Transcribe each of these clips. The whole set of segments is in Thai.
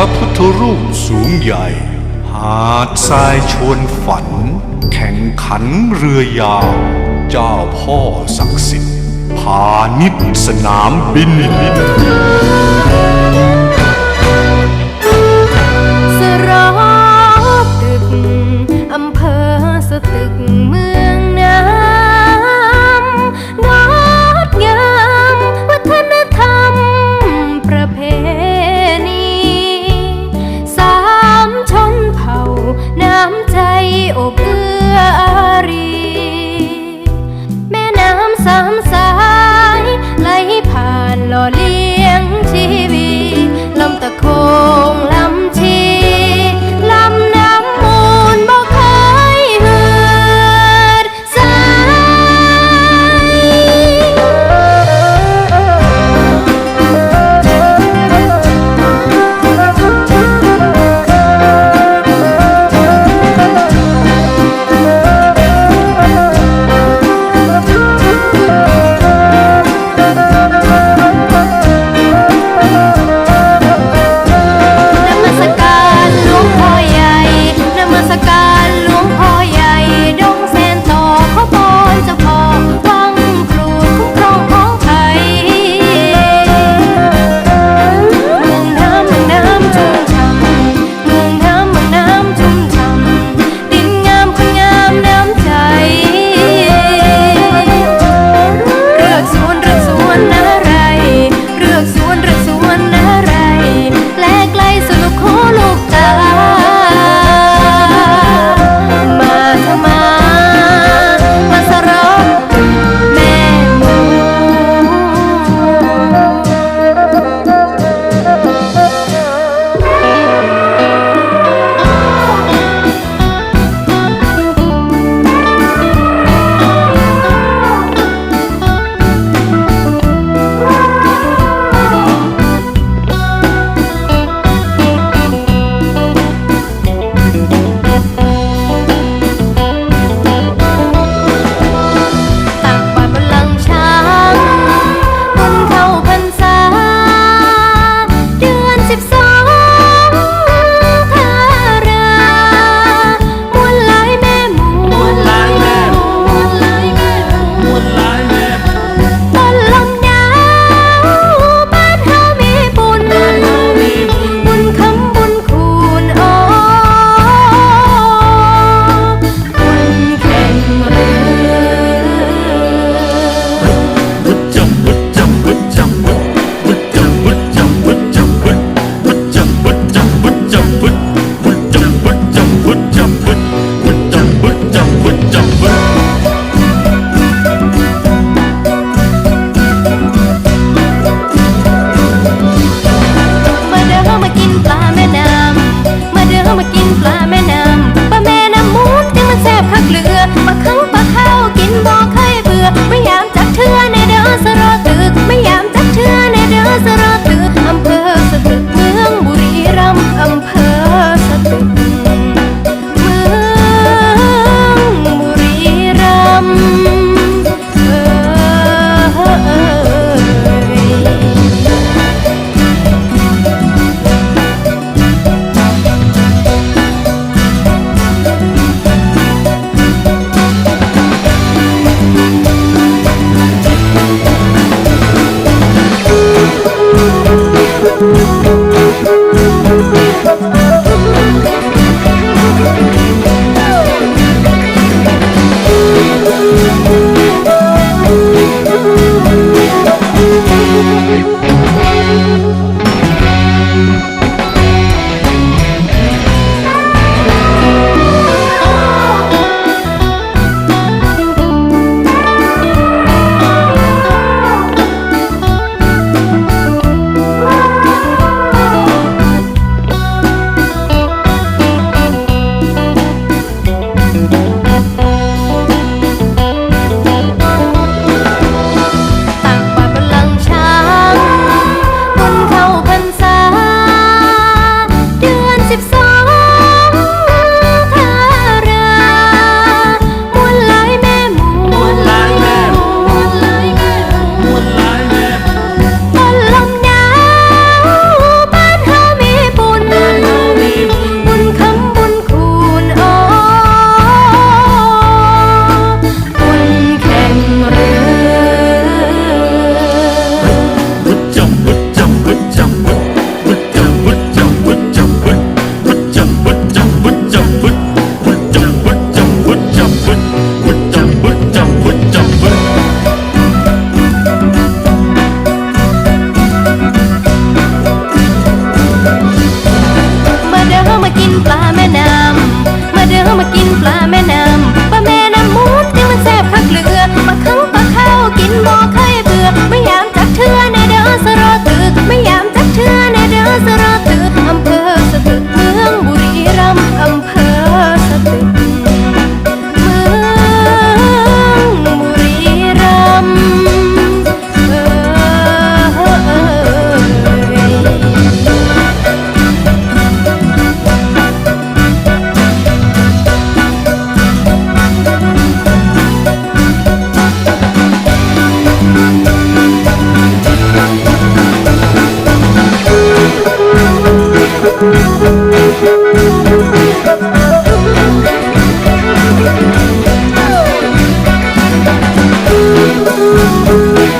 ระพุทธรูปสูงใหญ่ หาดทรายชวนฝัน แข่งขันเรือยาว เจ้าพ่อศักดิ์สิทธิ์พานิชสนามบินนิด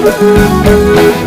Thank